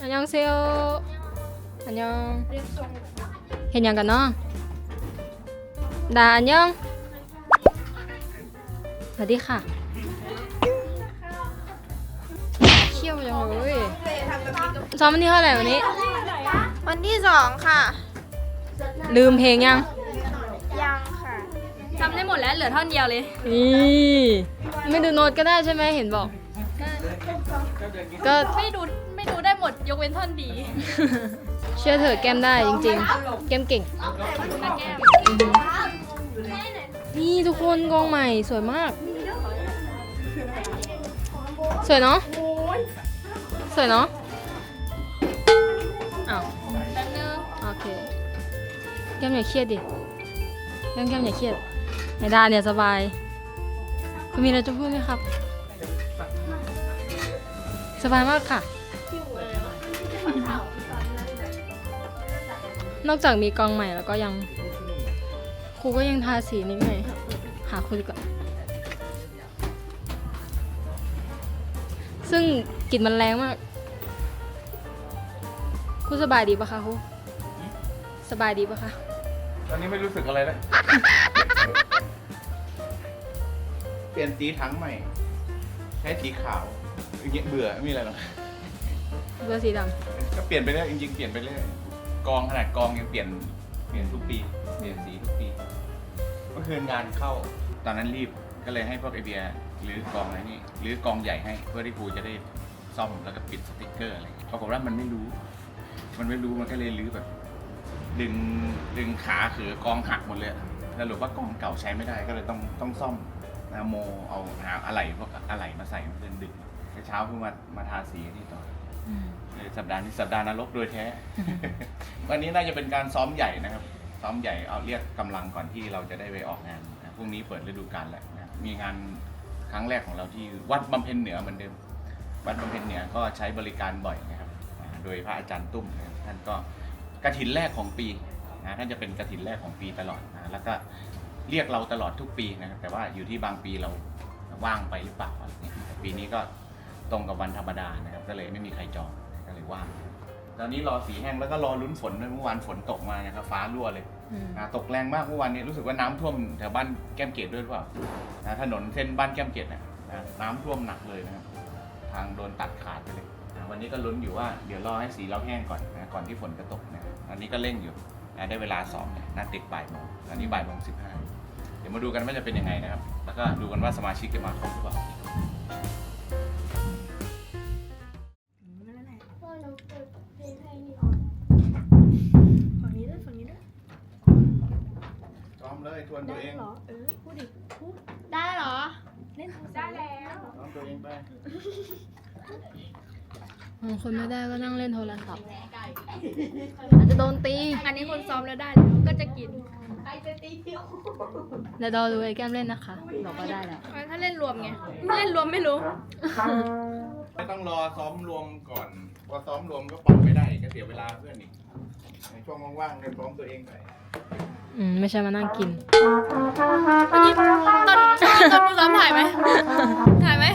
อันยองเซลอันยองเห็นยังกันเนาะดาอันยองสวัสดีค่ะเขี้ยวจังเลยซ้อมวันที่เท่าไหร่วันนี้ วันที่สองค่ะ ลืมเพลงยัง ยังค่ะจำได้หมดแล้วเหลือท่อนเดียวเลย นี่ไม่ดูโน้ตก็ได้ใช่ไหมเห็นบอก ก็ไม่ดู ไม่ดูได้หมดยกเว้นท่อนดีเชื่อเถอะแก้มได้จริงๆ แก้มเก่ง นะแก้มนี่ทุกคนกองใหม่สวยมาก สวยเนาะสวยเนาะอ้าวแป๊บนึงโอเคแก้มอย่าเครียดดิแก้มแก้มอย่าเครียดไอ้ดาเนี่ยสบายคุณมีอะไรจะพูดไหมครับ สบายมากค่ะ นอกจากมีกองใหม่แล้วก็ยังครูก็ยังทาสีนิดหน่อยหาครูดีกว่าซึ่งกลิ่นมันแรงมากครูสบายดีปะคะครูสบายดีปะคะตอนนี้ไม่รู้สึกอะไรแล้วเปลี่ยนสีถังใหม่ ใช้สีขาวอย่างเงี้ยเบื่อไม่มีอะไรหรอกเบอร์สีดก็เปลี่ยนไปเรื่อยจริงๆเปลี่ยนไปเรื่อย กองขนาดกองยังเปลี่ยนเปลี่ยนทุกปีเปลี่ยนสีทุกปีเมื่อคืนงานเข้าตอนนั้นรีบก็เลยให้พวกไอเบียร์หรือกองอะไรนี่หรือกองใหญ่ให้เพื่อที่ครูจะได้ซ่อมแล้วก็ปิดสติกเกอร์อะไรอย่างเงี้ยปรากฏว่ามันไม่รู้ มันไม่รู้มันก็เลยรื้อแบบ ดึงดึงขาเขือกองหักหมดเลยอะสรุปว่ากองเก่าใช้ไม่ได้ก็เลยต้องต้องซ่อมนะโมเอาหาอะไหล่พวกอะไหล่มาใส่มันเดินดึงเช้าเพิ่งมามาทาสีนี่ต่อำเลย สัปดาห์นี้สัปดาห์นรกโดยแท้ วันนี้น่าจะเป็นการซ้อมใหญ่นะครับ ซ้อมใหญ่เอาเรียกกำลังก่อนที่เราจะได้ไปออกงานนะพรุ่งนี้เปิดฤดูกาลแล้วนะมีงานครั้งแรกของเราที่วัดบำเพ็ญเหนือเหมือนเดิม วัดบำเพ็ญเหนือก็ใช้บริการบ่อยนะครับอ่าโดยพระอาจารย์ตุ้มนะครับท่านก็กระถินแรกของปีนะท่านจะเป็นกระถินแรกของปีตลอดนะแล้วก็เรียกเราตลอดทุกปีนะครับแต่ว่าอยู่ที่บางปีเราว่างไปหรือเปล่าอะไรเงี้ยแต่ปีนี้ก็ต รงกับวันธรรมดานะครับ ก็เลยไม่มีใครจองก็เลยว่างตอนนี้รอสีแห้งแล้วก็รอลุ้นฝนด้วยเมื่อวานฝนตกมานะครับฟ้ารั่วเลยอืมนะตกแรงมากเมื่อวานนี้รู้สึกว่าน้ำท่วมแถวบ้านแก้มเกตด้วยหรือเปล่านะถนนเส้นบ้านแก้มเกตนะนะน้ำท่วมหนักเลยนะครับทางโดนตัดขาดไปเลยนะวันนี้ก็ลุ้นอยู่ว่าเดี๋ยวรอให้สีเราแห้งก่อนนะก่อนที่ฝนจะตกนะอันนี้ก็เร่งอยู่นะได้เวลาซ้อมนะนัดติดบ่ายโมงตอนนี้บ่ายโมงสิบห้าเดี๋ยวมาดูกันว่าจะเป็นยังไงนะครับ แล้วก็ดูกันว่าสมาชิกจะมาครบหรือเปล่า เลยทวนตัวเองเหรอ เออ พูดดิพูดได้เหรอ เล่นได้แล้วซ้อมตัวเองไปบางคนไม่ได้ก็นั่งเล่นโทรศัพท์อาจจะโดนตีอันนี้คนซ้อมแล้วได้แล้วก็จะกินเดี๋ยวเราดูไอ้แก้มเล่นนะคะบอกว่าได้แล้วถ้าเล่นรวมไง เล่นรวมไม่รู้ ไม่ต้องรอซ้อมรวมก่อนพอซ้อมรวมก็ปรับไม่ได้ก็เสียเวลาเพื่อนอีกในช่วงว่างๆเนี่ยซ้อมตัวเองไป อืมไม่ใช่มานั่งกินเมื่อกี้ตอนตอนตอนกูซ้อมถ่ายไหมถ่ายไหม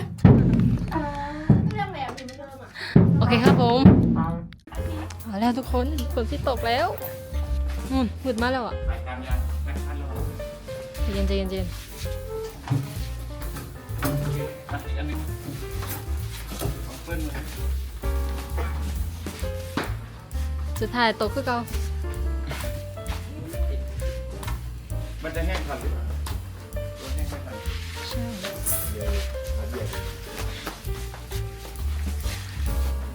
โอเคครับผมเอาแล้วทุกคนฝนที่ตกแล้วอืมมืดมากแล้วอะรายการยางนักขันเราใจเย็นใจเย็นใจเย็นนักอีกอันหนึ่งของเพื่อนมือสุดท้ายตกคือเก่า มันจะแห้งทันหรือเปล่าตัวแห้งไม่ทันใช่เดี๋ยวเอาเดียว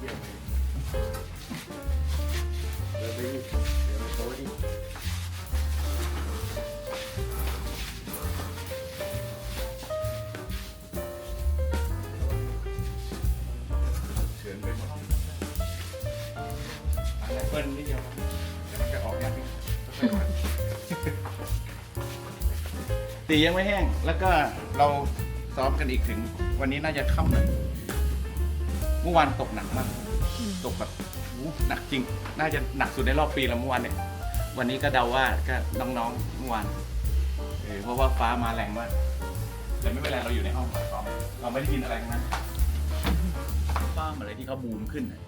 เดียวไปเดี๋ยวไปดิเดี๋ยวไปโต๊ะดิเฉือนไปหมดอันนั้นเปิ้ลนิดเดียวเดี๋ยวมันจะออกยากนิดค่อยๆ ตียังไม่แห้ง แล้วก็เราซ้อมกันอีกถึง วันนี้น่าจะค่ำหน่อยเมื่อวานตกหนักมาก ตกแบบโอ้หหนักจริง น่าจะหนักสุดในรอบปีแล้วเมื่อวานเนี่ย วันนี้ก็เดาว่าก็น้องๆเมื่อวานเออเพราะว่าฟ้ามาแรงมากแต่ไม่เป็นไรเราอยู่ในห้องซ้อมเราไม่ได้ยินอะไรทั้งนั้นฟ้าอะไรที่เขาบูมขึ้นนะ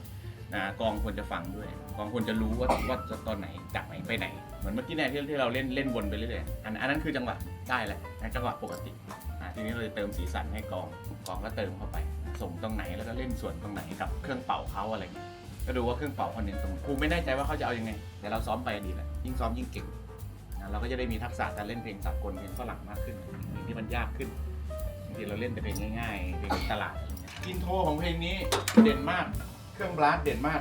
กองควรจะฟังด้วย กองควรจะรู้ว่าว่าจะตอนไหนจากไหนไปไหน มือนเมื่อกี้เนี่ยที่ที่เราเล่นเล่นวนไปเรื่อยๆอันอันนั้นคือจังหวะได้แหละนะจังหวะปกติอะทีนี้เราจะเติมสีสันให้กองกองก็เติมเข้าไปส่งตรงไหนแล้วก็เล่นส่วนตรงไหนกับเครื่องเป่าเขาอะไรเงี้ยก็ดูว่าเครื่องเป่าเขาเน้นตรงไหนครูไม่แน่ใจว่าเขาจะเอายังไงแต่เราซ้อมไปดีแหละยิ่งซ้อมยิ่งเก่งนะเราก็จะได้มีทักษะการเล่นเพลงสากลเพลงฝรั่งมากขึ้นเพลงที่มันยากขึ้นบางทีเราเล่นแต่เพลงง่ายๆเพลงตลาดอะไรเงี้ยอินโทรของเพลงนี้เด่นมาก เครื่องบลัสเด่นมาก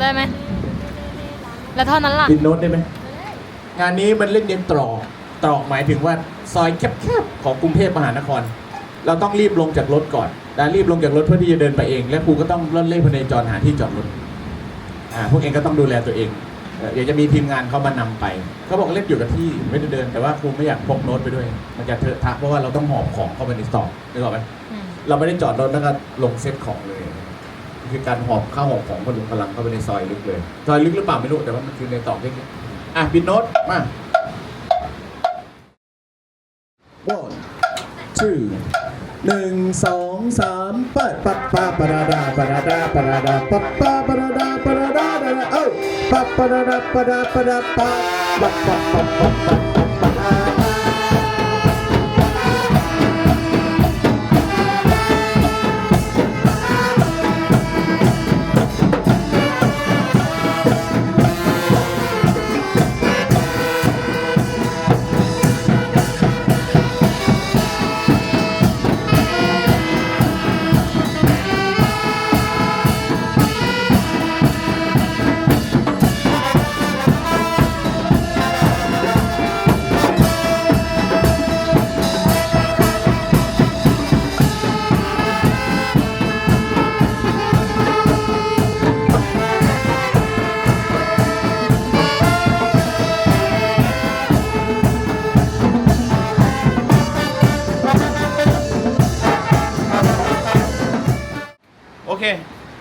ได้ไหม แล้วเท่านั้นล่ะปิดโน้ตได้ไหมงานนี้มันเล่นเน้นตรอกตรอกหมายถึงว่าซอยแคบๆของกรุงเทพมหานคร เราต้องรีบลงจากรถก่อนนะรีบลงจากรถเพื่อที่จะเดินไปเอง และครูก็ต้องเล่นเล่นพเนจรหาที่จอดรถอ่าพวกเองก็ต้องดูแลตัวเองเอ่อเดี๋ยวจะมีทีมงานเขามานำไปเขาบอกเล่นอยู่กับที่ไม่ได้เดิน แต่ว่าครูไม่อยากพกโน้ตไปด้วย มันจะเถอะทะเพราะว่าเราต้องหอบของเข้าไปในสต็อกนึกออกไหมอืมเราไม่ได้จอดรถแล้วก็ลงเซ็ตของเลย คือการหอบข้าวหอบของพลุงพลังเข้าไปในซอยลึกเลย ซอยลึกหรือเปล่าไม่รู้แต่ว่ามันคือในตอกเล็กๆอะปิดโน้ตมา one two หนึ่งสองสามเปิดปัปปาปะดาดาปะดาดาปะดาดาปัปปาปะดาดาปะดาดาดาดาเอ้าปัปปะดาดาปะดาปะดาปะปัปปัปปัปปัปปัป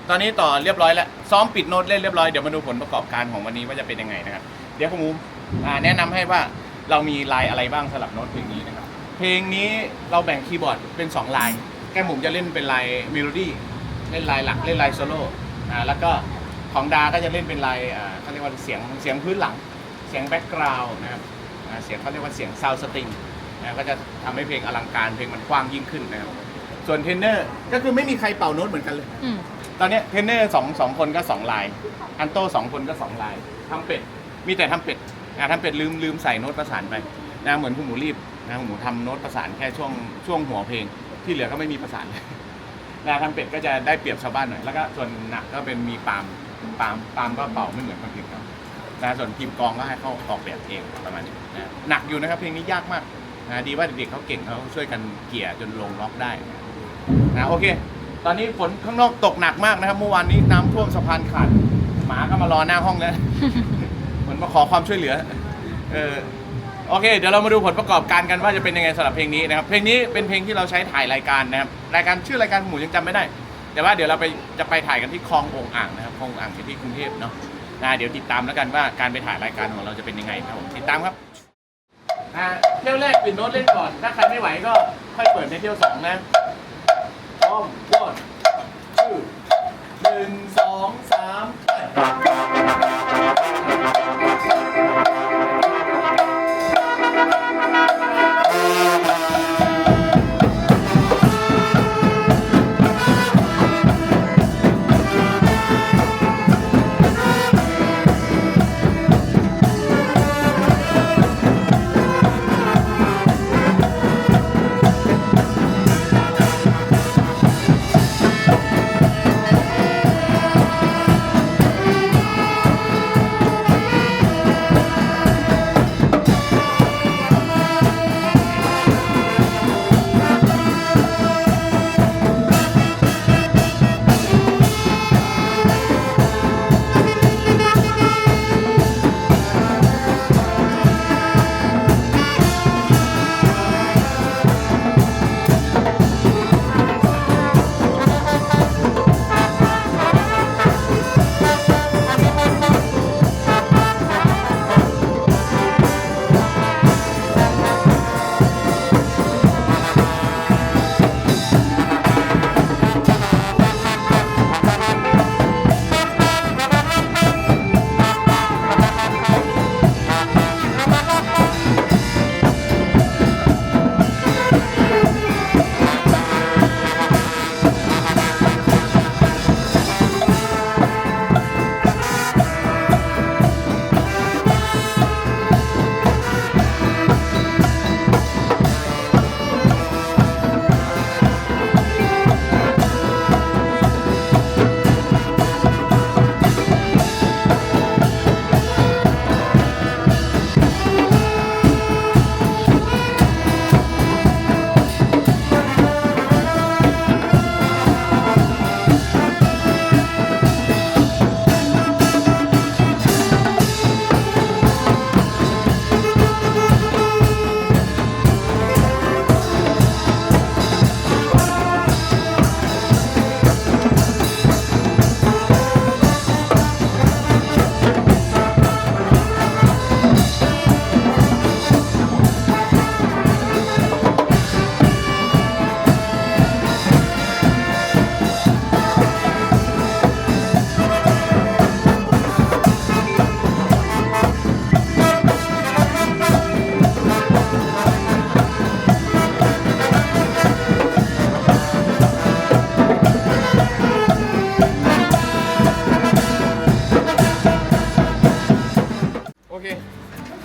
ตอนนี้ต่อเรียบร้อยแล้วซ้อมปิดโน้ตเล่นเรียบร้อยเดี๋ยวมาดูผลประกอบการของวันนี้ว่าจะเป็นยังไงนะครับเดี๋ยวคุณมูอ่าแนะนำให้ว่าเรามีลายอะไรบ้างสำหรับโน้ตเพลงนี้นะครับเพลงนี้เราแบ่งคีย์บอร์ดเป็น2ลายแก้มหมุมจะเล่นเป็นลายเมโลดี้เล่นลายหลักเล่นลายโซโล่อ่าแล้วก็ของดาก็จะเล่นเป็นลายอ่าเขาเรียกว่าเสียงเสียงพื้นหลัง เสียงแบ็กกราวด์นะครับอ่าเสียงเขาเรียกว่าเสียงซาวสติงนะก็จะทำให้เพลงอลังการเพลงมันกว้างยิ่งขึ้นนะครับส่วนเทนเนอร์ก็คือไม่มีใครเป่าโน้ตเหมือนกันเลย ตอนเนี้ยเทรนเนอร์สองสองคนก็สองลาย อันโต้สองคนก็สองลายทำเป็ด มีแต่ทำเป็ดอ่าทำเป็ดลืมลืมใส่โน้ตประสานไปนะเหมือนคุณหมูรีบนะคุณหมูทำโน้ตประสานแค่ช่วงช่วงหัวเพลง ที่เหลือก็ไม่มีประสานเลยนะทำเป็ดก็จะได้เปรียบชาวบ้านหน่อย แล้วก็ส่วนหนักก็เป็นมีปาล์มปาล์มปาล์มก็เป่าไม่เหมือนคนอื่นเขานะส่วนทีมกลองก็ให้เขาออกแบบเองประมาณนี้นะหนักอยู่นะครับเพลงนี้ยากมากนะดีว่าเด็กๆเขาเก่งเขาช่วยกันเกี่ยจนลงล็อกได้นะโอเค ตอนนี้ฝนข้างนอกตกหนักมากนะครับเมื่อวานนี้น้ำท่วมสะพานขาด หมาก็มารอหน้าห้องแล้ว เหมือนมาขอความช่วยเหลือ เออโอเค เดี๋ยวเรามาดูผลประกอบการกันว่าจะเป็นยังไงสำหรับเพลงนี้นะครับ เพลงนี้เป็นเพลงที่เราใช้ถ่ายรายการนะครับ รายการชื่อรายการหมูยังจำไม่ได้ แต่ว่าเดี๋ยวเราไปจะไปถ่ายกันที่คลององอ่างนะครับ คลององอ่างอยู่ที่กรุงเทพเนาะนะเดี๋ยวติดตามแล้วกันว่าการไปถ่ายรายการของเราจะเป็นยังไงครับผมติดตามครับอ่าเที่ยวแรกปิดโน้ตเล่นก่อน ถ้าใครไม่ไหวก็ค่อยเปิดในเที่ยวสองนะพร้อม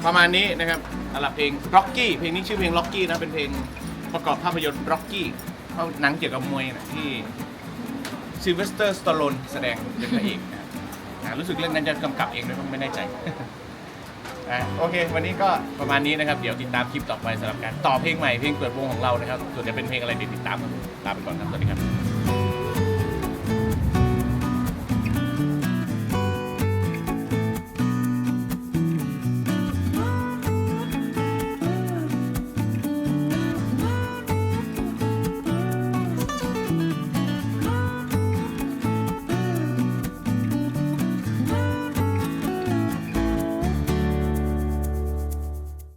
ประมาณนี้นะครับสำหรับเพลง Rocky เพลงนี้ชื่อเพลง Rocky นะเป็นเพลงประกอบภาพยนตร์ Rocky เพราหนังเกี่ยวกับมวยนะที่ซิลเวสเตอร์สตอลนแสดงเป็นพระเอกนะครับอ่ารู้สึกเรื่องนั้นจะกำกับเองด้วยมั้งไม่แน่ใจ อะโอเค วันนี้ก็ประมาณนี้นะครับ เดี๋ยวติดตามคลิปต่อไปสำหรับการต่อเพลงใหม่เพลงเปิดวงของเรานะครับส่วนจะเป็นเพลงอะไรเดี๋ยวติดตามกันลาไปก่อนครับสวัสดีครับ